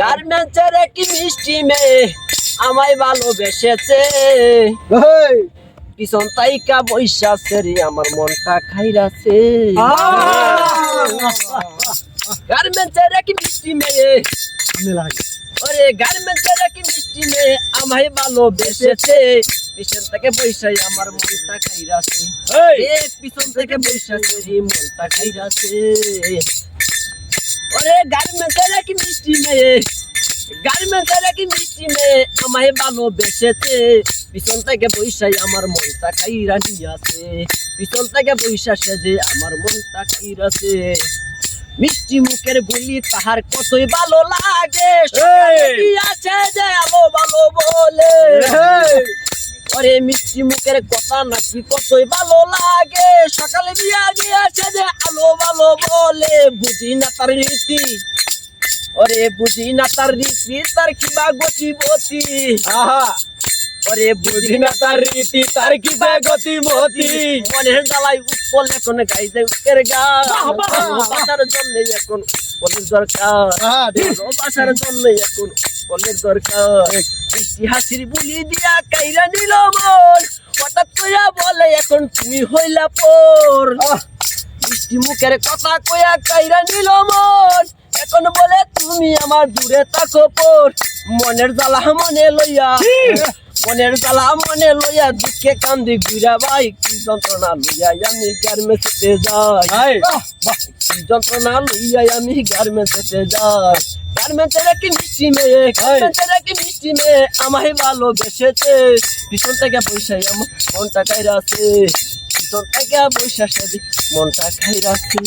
গার্মেন্টসের কি মিষ্টি মেয়ে আমায় ভালোবেসেছে। পিছন তাইকা বৈশাছে রে আমার মনটা খাইরাছে। গার্মেন্টসের কি মিষ্টি মেয়ে। ওরে গার্মেন্টসের কি মিষ্টি মেয়ে আমায় ভালোবেসেছে। পিছন থেকে বৈশাই আমার মনটা খাইরাছে। পিছন থেকে বৈশাছে রে মনটা খাইরাছে। ওরে গার্মেন্টসের কি মিষ্টি মেয়ে গার্মেন্টসের কি মিষ্টি মেয়ে আমায় ভালোবেসেছে পিছন থেকে বৈশাই আমার মনটা খাইরা নিয়াছে পিছন থেকে বৈশাসে যে আমার মনটা খাইরাছে মিষ্টি মুখের বলি তাহার কতই ভালো লাগে সকালে যে আলো ভালো বলে ওরে মিষ্টি মুখের কথা নাকি কতই ভালো লাগে সকালে বিয়া গিয়াছে যে বলে বুঝি না তার রীতি ওরে বুঝি না তার রীতি তার কিবা গতি গতি ওরে বুঝি না তার রীতি তার কিবা গতি মতি। মনের জ্বালাই উৎপল এখন গাইতে উকের গা। বাসার জন্য এখন বলের দরকার। বাসার জন্য এখন বলের দরকার। মিষ্টি হাসির বুলি দিয়া কাইরা নিল মন। হঠাৎ কইয়া বলে এখন তুমি হইলা পর। মিষ্টি মুখের কথা কয়া কাইরা নিল মন। এখন বলে তুমি আমার দূরে থাকো পর। মনের জ্বালা মনে লইয়া মনের জ্বালা মনে লইয়া দুঃখে কান্দি ঘুরা ভাই কি যন্ত্রণা লইয়া আমি গার্মেন্টসে যাই। কি যন্ত্রণা লইয়া আমি গার্মেন্টসে যাই। গার্মেন্টসের কি মিষ্টি মেয়ে কি মিষ্টি মেয়ে আমায় ভালোবেসেছে। পিছন থেকে পয়সা আমার মনটা কাইরাছে রাখি মনটা খাইরাছে